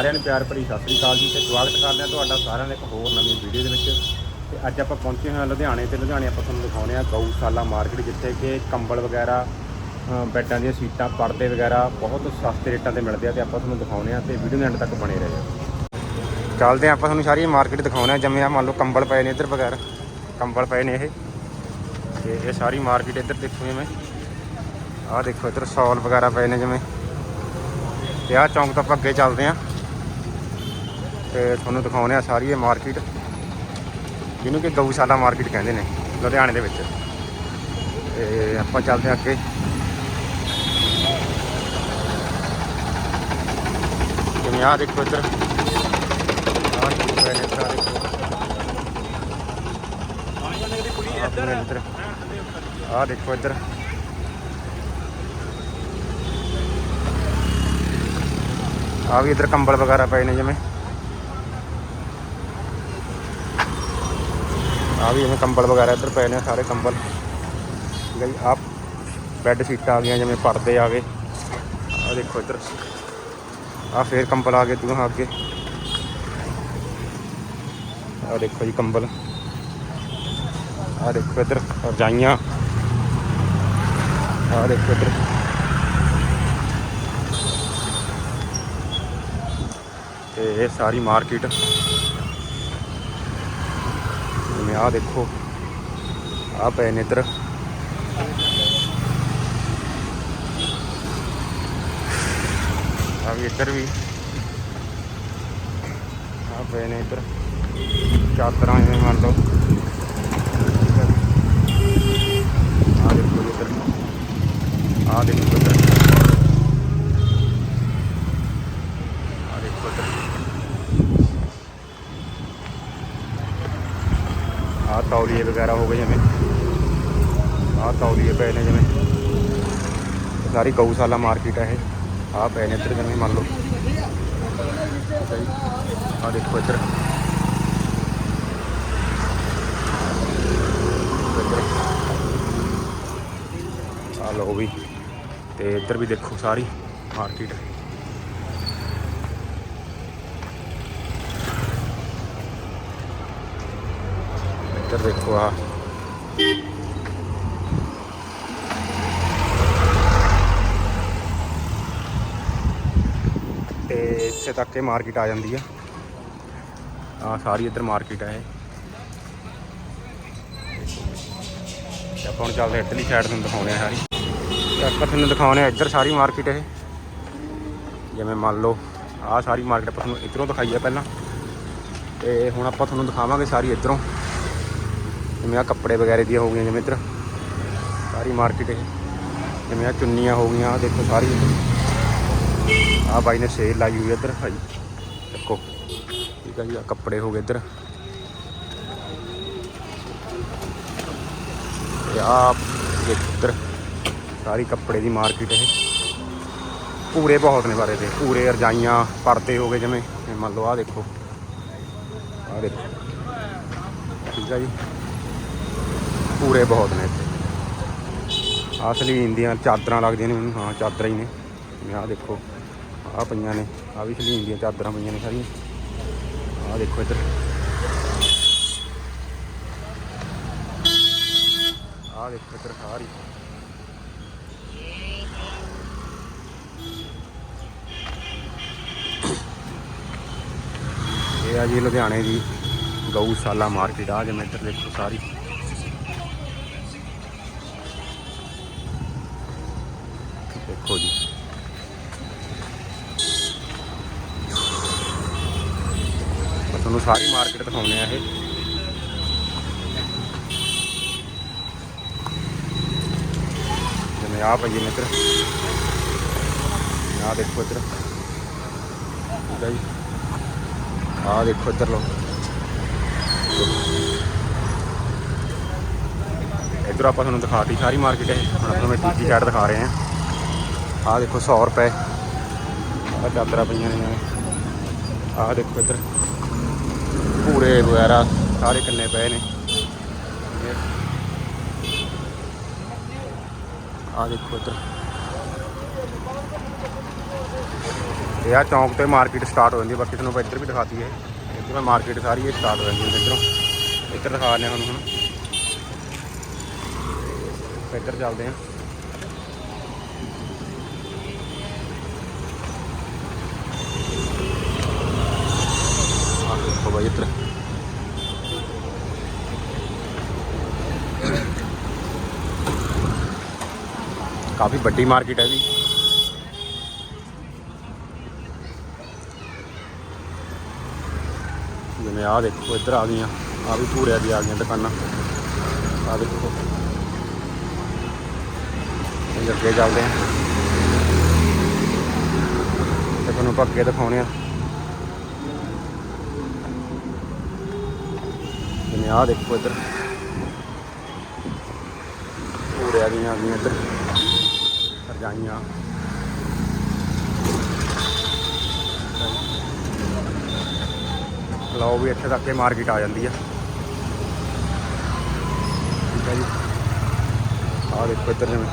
ਸਾਰਿਆਂ ਨੂੰ ਪਿਆਰ ਭਰੀ ਸਤਿ ਸ੍ਰੀ ਅਕਾਲ ਜੀ ਤੇ ਸਵਾਗਤ ਕਰਦੇ ਹਾਂ ਤੁਹਾਡਾ ਸਾਰਿਆਂ ਦਾ ਇੱਕ ਹੋਰ ਨਵੀਂ ਵੀਡੀਓ ਦੇ ਵਿੱਚ। ਤੇ ਅੱਜ ਆਪਾਂ ਪਹੁੰਚੇ ਹੋਏ ਹਾਂ ਲੁਧਿਆਣੇ ਤੇ। ਲੁਧਿਆਣੇ ਆਪਾਂ ਤੁਹਾਨੂੰ ਦਿਖਾਉਂਦੇ ਹਾਂ ਗਊਸ਼ਾਲਾ ਮਾਰਕੀਟ ਜਿੱਥੇ ਕਿ ਕੰਬਲ ਵਗੈਰਾ ਅ, ਬੈੱਡਾਂ ਦੀਆਂ ਸੀਟਾਂ ਪਰਦੇ ਵਗੈਰਾ ਬਹੁਤ ਸਸਤੇ ਰੇਟਾਂ ਤੇ ਮਿਲਦੇ ਆ ਤੇ ਆਪਾਂ ਤੁਹਾਨੂੰ ਦਿਖਾਉਂਦੇ ਹਾਂ ਤੇ ਵੀਡੀਓ ਦੇ ਐਂਡ ਤੱਕ ਬਣੇ ਰਹੋ ਚੱਲਦੇ ਹਾਂ ਆਪਾਂ ਤੁਹਾਨੂੰ ਸਾਰੀ ਮਾਰਕੀਟ ਦਿਖਾਉਂਦੇ ਹਾਂ। ਜਿਵੇਂ ਆ ਮੰਨ ਲਓ ਕੰਬਲ ਪਏ ਨੇ ਇੱਧਰ ਵਗੈਰਾ ਕੰਬਲ ਪਏ ਨੇ ਇਹ। ਤੇ ਇਹ ਸਾਰੀ ਮਾਰਕੀਟ ਇੱਧਰ ਦੇਖੋ ਜਿਵੇਂ। ਆਹ ਦੇਖੋ ਇੱਧਰ ਸੌਲ ਵਗੈਰਾ ਪਏ ਨੇ ਜਿਵੇਂ। ਤੇ ਆਹ ਚੌਂਕ ਤੋਂ ਆਪਾਂ ਅੱਗੇ ਚੱਲਦੇ ਹਾਂ। ਤੇ ਤੁਹਾਨੂੰ ਦਿਖਾਉਂਦੇ ਆ ਸਾਰੀ ਇਹ ਮਾਰਕੀਟ ਜਿਹਨੂੰ ਕਿ ਗਊਸ਼ਾਲਾ ਮਾਰਕੀਟ ਕਹਿੰਦੇ ਨੇ, ਲੁਧਿਆਣੇ ਦੇ ਵਿੱਚ। ਤੇ ਆਪਾਂ ਚੱਲਦੇ ਹਾਂ ਅੱਗੇ। ਜਿਵੇਂ ਆਹ ਦੇਖੋ ਇੱਧਰ। ਆਹ ਦੇਖੋ। ਇੱਧਰ। ਆਹ ਦੇਖੋ ਇੱਧਰ। ਆ ਵੀ ਇੱਧਰ ਕੰਬਲ ਵਗੈਰਾ ਪਏ ਨੇ ਜਿਵੇਂ। ਆ ਵੀ ਜਿਵੇਂ ਕੰਬਲ ਵਗੈਰਾ ਇੱਧਰ ਪਏ ਨੇ ਸਾਰੇ ਕੰਬਲ ਠੀਕ ਹੈ ਜੀ ਆ ਬੈੱਡ ਸ਼ੀਟਾਂ ਆ ਗਈਆਂ ਜਿਵੇਂ ਪਰਦੇ ਆ ਗਏ ਆ ਦੇਖੋ ਇੱਧਰ ਆ ਫੇਰ ਕੰਬਲ ਆ ਗਏ ਦੂਹਾਂ ਅੱਗੇ ਆ ਦੇਖੋ ਜੀ ਕੰਬਲ ਆ ਦੇਖੋ ਇੱਧਰ ਰਜਾਈਆਂ ਆ ਦੇਖੋ ਇੱਧਰ ਤੇ ਇਹ ਸਾਰੀ ਮਾਰਕੀਟ ਜਿਵੇਂ ਆਹ ਦੇਖੋ ਆਹ ਪਏ ਨੇ ਇੱਧਰ ਆ ਵੀ ਇੱਧਰ ਵੀ ਆਹ ਪਏ ਨੇ ਇੱਧਰ ਚਾਦਰਾਂ ਜਿਵੇਂ ਮੰਨ ਲਓ ਆਹ ਦੇਖੋ ਜੀ ਇੱਧਰ ਆਹ ਦੇਖੋ ਇੱਧਰ ਆਹ ਦੇਖੋ ਇੱਧਰ ਆਹ ਤੌਲੀਏ ਵਗੈਰਾ ਹੋ ਗਏ ਜਿਵੇਂ। ਆਹ ਤੌਲੀਏ ਪਏ ਨੇ ਜਿਵੇਂ। ਸਾਰੀ ਗਊਸ਼ਾਲਾ ਮਾਰਕੀਟ ਹੈ ਇਹ। ਆਹ ਪਏ ਨੇ ਇੱਧਰ ਜਿਵੇਂ ਮੰਨ ਲਓ। ਆਹ ਦੇਖੋ ਇੱਧਰ। ਆ ਲਓ ਵੀ। ਤੇ ਇੱਧਰ ਵੀ ਦੇਖੋ ਸਾਰੀ ਮਾਰਕੀਟ। ਇੱਧਰ ਦੇਖੋ ਆ ਤੇ ਇੱਥੇ ਤੱਕ ਇਹ ਮਾਰਕੀਟ ਆ ਜਾਂਦੀ ਆ। ਆ ਸਾਰੀ ਇੱਧਰ ਮਾਰਕੀਟ ਹੈ ਇਹ। ਆਪਾਂ ਹੁਣ ਚੱਲਦੇ ਹਾਂ ਇੱਧਰਲੀ ਸਾਈਡ ਨੂੰ ਦਿਖਾਉਣੇ ਆ ਸਾਰੀ। ਤੇ ਆਪਾਂ ਤੁਹਾਨੂੰ ਦਿਖਾਉਣੇ ਆ ਇੱਧਰ ਸਾਰੀ ਮਾਰਕੀਟ ਇਹ। ਜਿਵੇਂ ਮੰਨ ਲਓ ਆ ਸਾਰੀ ਮਾਰਕੀਟ ਆਪਾਂ ਤੁਹਾਨੂੰ ਇੱਧਰੋਂ ਦਿਖਾਈ ਆ ਪਹਿਲਾਂ। ਤੇ ਹੁਣ ਆਪਾਂ ਤੁਹਾਨੂੰ ਦਿਖਾਵਾਂਗੇ ਸਾਰੀ ਇੱਧਰੋਂ। ਜਿਵੇਂ ਆ ਕੱਪੜੇ ਵਗੈਰੇ ਦੀਆਂ ਹੋ ਗਈਆਂ ਜਿਵੇਂ ਇੱਧਰ। ਸਾਰੀ ਮਾਰਕੀਟ ਇਹ। ਜਿਵੇਂ ਆ ਚੁੰਨੀਆਂ ਹੋ ਗਈਆਂ, ਆਹ ਦੇਖੋ ਸਾਰੀ। ਆ ਬਾਈ ਨੇ ਸੇਲ ਲਾਈ ਹੋਈ ਇੱਧਰ, ਭਾਈ। ਦੇਖੋ, ਠੀਕ ਆ ਜੀ ਆ ਕੱਪੜੇ ਹੋ ਗਏ ਇੱਧਰ। ਤੇ ਆ ਦੇਖੋ ਇੱਧਰ, ਸਾਰੀ ਕੱਪੜੇ ਦੀ ਮਾਰਕੀਟ ਇਹ। ਪੂਰੇ ਬਹੁਤ ਨੇ ਬਾਰੇ ਦੇ ਪੂਰੇ ਰਜਾਈਆਂ, ਪਰਦੇ ਹੋ ਗਏ ਜਿਵੇਂ। ਮੰਨ ਲਓ ਆ ਦੇਖੋ। ਆ ਦੇਖੋ। ਠੀਕ ਆ ਜੀ। ਪੂਰੇ ਬਹੁਤ ਨੇ ਇੱਥੇ। ਆਹ ਸਲੀਨ ਦੀਆਂ ਚਾਦਰਾਂ ਲੱਗਦੀਆਂ ਨੇ ਮੈਨੂੰ, ਹਾਂ, ਚਾਦਰਾਂ ਹੀ ਨੇ। ਆਹ ਦੇਖੋ, ਆਹ ਪਈਆਂ ਨੇ, ਆਹ ਵੀ ਸਲੀਨ ਦੀਆਂ ਚਾਦਰਾਂ ਪਈਆਂ ਨੇ ਸਾਰੀਆਂ। ਆਹ ਦੇਖੋ ਇੱਧਰ। ਆਹ ਦੇਖੋ ਇੱਧਰ ਸਾਰੀ। ਇਹ ਆ ਜੀ ਲੁਧਿਆਣੇ ਦੀ ਗਊਸ਼ਾਲਾ ਮਾਰਕੀਟ ਆ ਜਿਵੇਂ ਇੱਧਰ ਦੇਖੋ ਸਾਰੀ। ਦੇਖੋ ਜੀ। ਤੁਹਾਨੂੰ ਸਾਰੀ ਮਾਰਕੀਟ ਦਿਖਾਉਣੇ ਆ ਇਹ। ਜਿਵੇਂ ਆ ਪਈ ਨੇ ਇੱਧਰ ਆ ਦੇਖੋ ਇੱਧਰ। ਠੀਕ ਹੈ ਜੀ। ਆ ਦੇਖੋ ਇੱਧਰ ਲੋ ਇੱਧਰ ਆਪਾਂ ਤੁਹਾਨੂੰ ਦਿਖਾਤੀ ਸਾਰੀ ਮਾਰਕੀਟ ਇਹ। ਹੁਣ ਆਪਾਂ ਮੈਂ ਤੀਜੀ ਸਾਈਡ ਦਿਖਾ ਰਹੇ ਹਾਂ। ਆਹ ਦੇਖੋ 100 ਰੁਪਏ। ਆਹ ਚਾਦਰਾਂ ਪਈਆਂ ਨੇ। ਆਹ ਦੇਖੋ ਇੱਧਰ। ਪੂਰੇ ਵਗੈਰਾ ਸਾਰੇ ਕਿੰਨੇ ਪਏ ਨੇ। ਆਹ ਦੇਖੋ ਇੱਧਰ। ਤੇ ਆ ਚੌਂਕ ਤੇ ਮਾਰਕੀਟ ਸਟਾਰਟ ਹੋ ਜਾਂਦੀ ਬਾਕੀ ਤੁਹਾਨੂੰ ਆਪਾਂ ਇੱਧਰ ਵੀ ਦਿਖਾਤੀ ਹੈ ਇੱਧਰ ਮੈਂ ਮਾਰਕੀਟ ਸਾਰੀ ਇਹ ਸਟਾਰਟ ਹੋ ਜਾਂਦੀ ਹੈ ਇੱਧਰੋਂ। ਇੱਧਰ ਦਿਖਾ ਦਿੰਦੇ ਹਾਂ ਤੁਹਾਨੂੰ ਹੁਣ। ਇੱਧਰ ਚੱਲਦੇ ਹਾਂ। ਆਹ ਇੱਧਰ। ਕਾਫੀ ਵੱਡੀ ਮਾਰਕੀਟ ਹੈ ਜੀ। ਜਿਵੇਂ ਆਹ ਦੇਖੋ, ਇੱਧਰ ਆ ਗਈਆਂ। ਆ ਵੀ ਪੂਰਿਆਂ ਦੀ ਆ ਗਈਆਂ ਦੁਕਾਨਾਂ। ਆ ਦੇਖੋ। ਇਹ ਅੱਗੇ ਚੱਲਦੇ ਹਾਂ। ਤੇ ਤੁਹਾਨੂੰ ਆਪਾਂ ਅੱਗੇ ਦਿਖਾਉਣੇ ਆ। ਆਹ ਦੇਖੋ ਇੱਧਰ। ਪੂਰਿਆਂ ਆ ਗਈਆਂ ਇੱਧਰ ਰਜਾਈਆਂ। ਲਓ ਵੀ ਇੱਥੇ ਤੱਕ ਇਹ ਮਾਰਕੀਟ ਆ ਜਾਂਦੀ ਆ। ਠੀਕ ਹੈ ਜੀ। ਆਹ ਦੇਖੋ ਇੱਧਰ ਜਿਵੇਂ।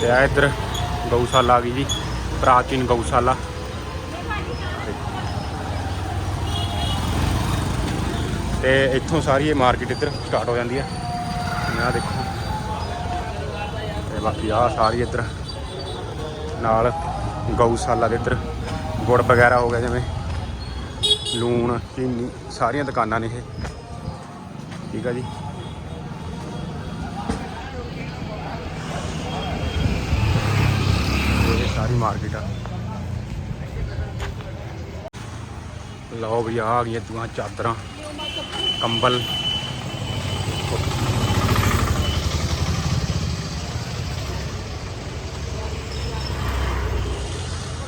ਤੇ ਆ ਇੱਧਰ ਗਊਸ਼ਾਲਾ ਆ ਗਈ ਜੀ, ਪ੍ਰਾਚੀਨ ਗਊਸ਼ਾਲਾ। ਤੇ ਇੱਥੋਂ ਸਾਰੀ ਇਹ ਮਾਰਕੀਟ ਇੱਧਰ ਸਟਾਰਟ ਹੋ ਜਾਂਦੀ ਹੈ ਆਹ ਦੇਖੋ। ਤੇ ਬਾਕੀ ਆਹ ਸਾਰੀ ਇੱਧਰ ਨਾਲ ਗਊਸ਼ਾਲਾ ਦੇ ਇੱਧਰ ਗੁੜ ਵਗੈਰਾ ਹੋ ਗਿਆ ਜਿਵੇਂ। ਲੂਣ, ਚੀਨੀ, ਸਾਰੀਆਂ ਦੁਕਾਨਾਂ ਨੇ ਇਹ। ਠੀਕ ਆ ਜੀ। ਮਾਰਕੀਟ ਆ। ਲਓ ਵੀ ਆ ਗਈਆਂ ਦੁਆ ਚਾਦਰਾਂ, ਕੰਬਲ।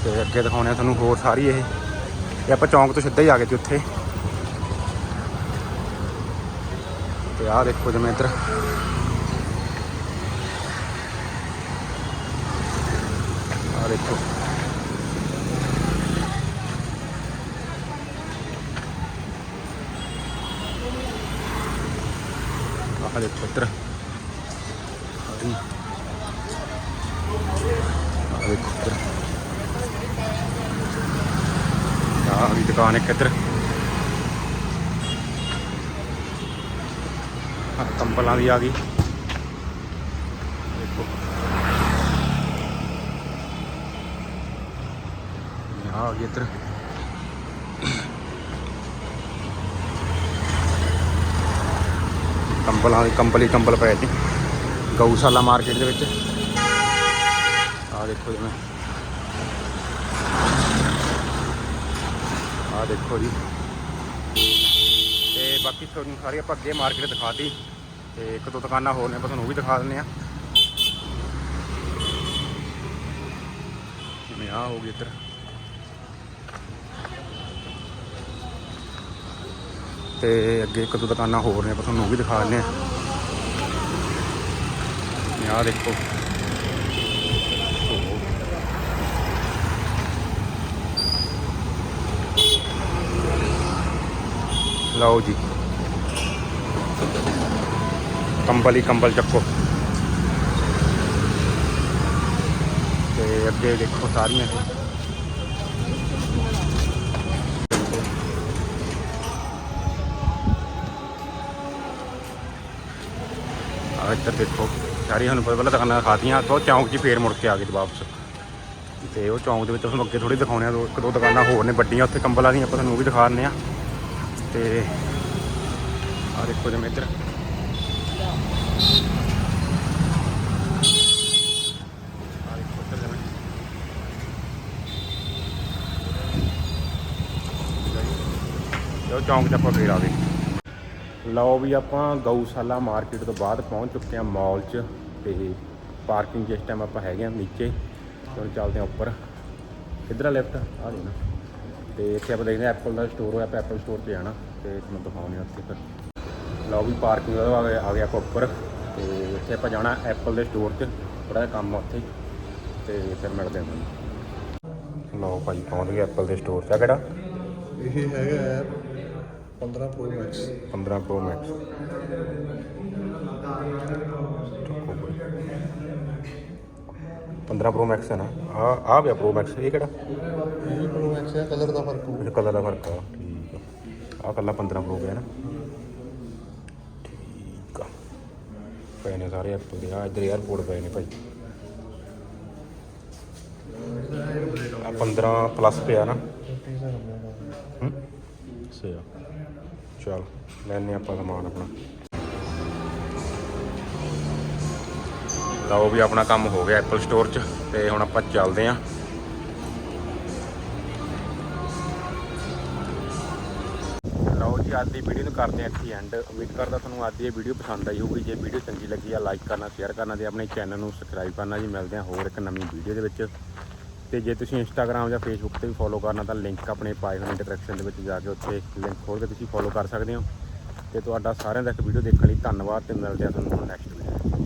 ਤੇ ਅੱਗੇ ਦਿਖਾਉਣੇ ਆ ਤੁਹਾਨੂੰ ਹੋਰ ਸਾਰੀ ਇਹ। ਤੇ ਆਪਾਂ ਚੌਂਕ ਤੋਂ ਸਿੱਧਾ ਹੀ ਆ ਗਏ ਸੀ ਉੱਥੇ। ਤੇ ਆਹ ਦੇਖੋ ਜਿਵੇਂ ਇੱਧਰ ਆਹ ਦੇਖੋ ਆਹ ਦੇਖੋ ਇੱਧਰ। ਆਹ ਦੇਖੋ ਇੱਧਰ। ਆਹ ਵੀ ਦੁਕਾਨ ਇੱਕ ਇੱਧਰ। ਆਹ ਕੰਬਲਾਂ ਦੀ ਆ ਗਈ ਦੇਖੋ ਆਹ ਆ ਗਈ ਇੱਧਰ। ਕੰਬਲਾਂ ਦੀ ਕੰਬਲ ਕੰਬਲੀ ਕੰਬਲ ਪਏ ਜੀ ਗਊਸ਼ਾਲਾ ਮਾਰਕੀਟ ਦੇ ਵਿੱਚ। ਆਹ ਦੇਖੋ ਜਿਵੇਂ ਆਹ ਦੇਖੋ ਜੀ। ਤੇ ਬਾਕੀ ਤੁਹਾਨੂੰ ਸਾਰੀ ਆਪਾਂ ਅੱਗੇ ਮਾਰਕੀਟ ਦਿਖਾਤੀ। ਤੇ ਇੱਕ ਦੋ ਦੁਕਾਨਾਂ ਹੋਰ ਨੇ, ਆਪਾਂ ਤੁਹਾਨੂੰ ਉਹ ਵੀ ਦਿਖਾ ਦਿੰਦੇ ਆ ਜਿਵੇਂ ਆਹ ਹੋ ਗਈ ਇੱਧਰ। ਤੇ ਅੱਗੇ ਇੱਕ ਦੋ ਦੁਕਾਨਾਂ ਹੋਰ ਨੇ, ਆਪਾਂ ਤੁਹਾਨੂੰ ਉਹ ਵੀ ਦਿਖਾ ਦਿੰਦੇ ਆ ਆਹ ਦੇਖੋ। ਲਓ ਜੀ। ਕੰਬਲ ਹੀ ਕੰਬਲ ਚੱਕੋ। ਤੇ ਅੱਗੇ ਦੇਖੋ ਸਾਰੀਆਂ ਆ ਇੱਧਰ ਦੇਖੋ, ਸਾਰੀਆਂ ਸਾਨੂੰ ਪਤਾ ਪਹਿਲਾਂ ਦੁਕਾਨਾਂ ਖਾਤੀਆਂ ਤੋਂ ਚੌਂਕ 'ਚ ਫੇਰ ਮੁੜ ਕੇ ਆ ਗਏ ਜੀ ਵਾਪਸ। ਤੇ ਉਹ ਚੌਂਕ ਦੇ ਵਿੱਚ ਤੁਹਾਨੂੰ ਅੱਗੇ ਥੋੜੀ ਦਿਖਾਉਣੇ ਆ, ਦੋ ਇੱਕ ਦੋ ਦੁਕਾਨਾਂ ਹੋਰ ਨੇ ਵੱਡੀਆਂ, ਉੱਥੇ ਕੰਬਲਾਂ ਦੀਆਂ ਆਪਾਂ ਤੁਹਾਨੂੰ ਵੀ ਦਿਖਾ ਦਿੰਦੇ ਆ। ਤੇ ਆ ਦੇਖੋ ਜਿਵੇਂ ਇੱਧਰ ਉਹ ਚੌਂਕ 'ਚ ਆਪਾਂ ਫੇਰ ਆ ਗਏ। ਲਓ ਵੀ ਆਪਾਂ ਗਊਸ਼ਾਲਾ ਮਾਰਕੀਟ ਤੋਂ ਬਾਅਦ ਪਹੁੰਚ ਚੁੱਕੇ ਹਾਂ ਮਾਲ 'ਚ ਤੇ ਪਾਰਕਿੰਗ ਜਿਸ ਟਾਈਮ ਆਪਾਂ ਹੈਗੇ ਆ ਨੀਚੇ, ਤੇ ਹੁਣ ਚੱਲਦੇ ਹਾਂ ਉੱਪਰ। ਕਿੱਧਰ ਆ ਲੈਫਟ ਆ ਦੇਣਾ ਤੇ ਇੱਥੇ ਆਪਾਂ ਦੇਖਦੇ ਹਾਂ ਐਪਲ ਦਾ ਸਟੋਰ ਹੋਇਆ ਆਪਾਂ ਐਪਲ ਸਟੋਰ 'ਤੇ ਜਾਣਾ, ਤੇ ਤੁਹਾਨੂੰ ਦਿਖਾਉਂਦੇ ਹਾਂ ਉੱਥੇ ਫਿਰ। ਲਓ ਵੀ ਪਾਰਕਿੰਗ ਦਾ ਆ ਗਿਆ ਆ ਗਿਆ ਆਪਾਂ ਉੱਪਰ। ਤੇ ਇੱਥੇ ਆਪਾਂ ਜਾਣਾ ਐਪਲ ਦੇ ਸਟੋਰ 'ਚ ਥੋੜਾ ਜਿਹਾ ਕੰਮ ਆ ਉੱਥੇ। ਤੇ ਫਿਰ ਮਿਲਦੇ ਹਾਂ ਤੁਹਾਨੂੰ। ਲਓ ਭਾਈ, ਪਹੁੰਚ ਗਏ ਐਪਲ ਦੇ ਸਟੋਰ 'ਚ। ਆ ਕਿਹੜਾ? ਇਹ ਹੈਗਾ 15 Pro Max 15 Pro Max ਪੰਦਰਾਂ Pro Max ਹੈ ਨਾ? ਆ ਆ ਪਿਆ Pro Max ਇਹ ਕਿਹੜਾ? ਇਹ ਵੀ Pro Max ਹੈ ਕਲਰ ਦਾ ਫ਼ਰਕ ਹੋਊ ਕਲਰ ਦਾ ਫ਼ਰਕ ਆ ਠੀਕ ਆ। ਆ ਕੱਲਾ 15 Pro ਗਿਆ ਨਾ। ਠੀਕ ਆ। ਪਏ ਨੇ ਸਾਰੇ ਐਪਲ ਦੇ ਆ ਇੱਧਰ 에어ਪੋਰਟ ਪਏ ਨੇ ਭਾਈ। ਆ 15 ਪਲੱਸ ਪਿਆ ਨਾ। ਹੂੰ? ਸਿਆ ਚਲ ਲੈਣੇ ਆਪਾਂ ਸਮਾਨ ਆਪਣਾ। ਲਓ ਵੀ ਆਪਣਾ ਕੰਮ ਹੋ ਗਿਆ ਐਪਲ ਸਟੋਰ 'ਚ, ਤੇ ਹੁਣ ਆਪਾਂ ਚੱਲਦੇ ਆਂ। ਲਓ ਜੀ, ਅੱਜ ਦੀ ਵੀਡੀਓ ਨੂੰ ਕਰਦੇ ਹਾਂ ਇੱਥੇ ਐਂਡ ਉਮੀਦ ਕਰਦਾ ਤੁਹਾਨੂੰ ਅੱਜ ਦੀ ਇਹ ਵੀਡੀਓ ਪਸੰਦ ਆਈ ਹੋਊਗੀ। ਜੇ ਵੀਡੀਓ ਚੰਗੀ ਲੱਗੀ ਆ ਲਾਈਕ ਕਰਨਾ ਸ਼ੇਅਰ ਕਰਨਾ ਤੇ ਆਪਣੇ ਚੈਨਲ ਨੂੰ ਸਬਸਕ੍ਰਾਈਬ ਕਰਨਾ ਜੀ। ਮਿਲਦੇ ਹਾਂ ਹੋਰ ਇੱਕ ਨਵੀਂ ਵੀਡੀਓ ਦੇ ਵਿੱਚ। ਤੇ ਜੇ ਤੁਸੀਂ ਇੰਸਟਾਗ੍ਰam ਜਾਂ ਫੇਸਬੁੱਕ ਤੇ ਵੀ ਫੋਲੋ ਕਰਨਾ, ਤਾਂ ਲਿੰਕ ਆਪਣੇ ਪਾਏ ਹੋਏ ਡਿਸਕ੍ਰਿਪਸ਼ਨ ਦੇ ਵਿੱਚ ਜਾ ਕੇ ਉੱਥੇ ਲਿੰਕ ਖੋਲ ਕੇ ਤੁਸੀਂ ਫੋਲੋ ਕਰ ਸਕਦੇ ਹੋ। ਤੇ ਤੁਹਾਡਾ ਸਾਰਿਆਂ ਦਾ ਇੱਕ ਵੀਡੀਓ ਦੇਖਣ ਲਈ ਧੰਨਵਾਦ ਤੇ ਮਿਲਦੇ ਹਾਂ ਤੁਹਾਨੂੰ ਨੈਕਸਟ ਵੀਡੀਓ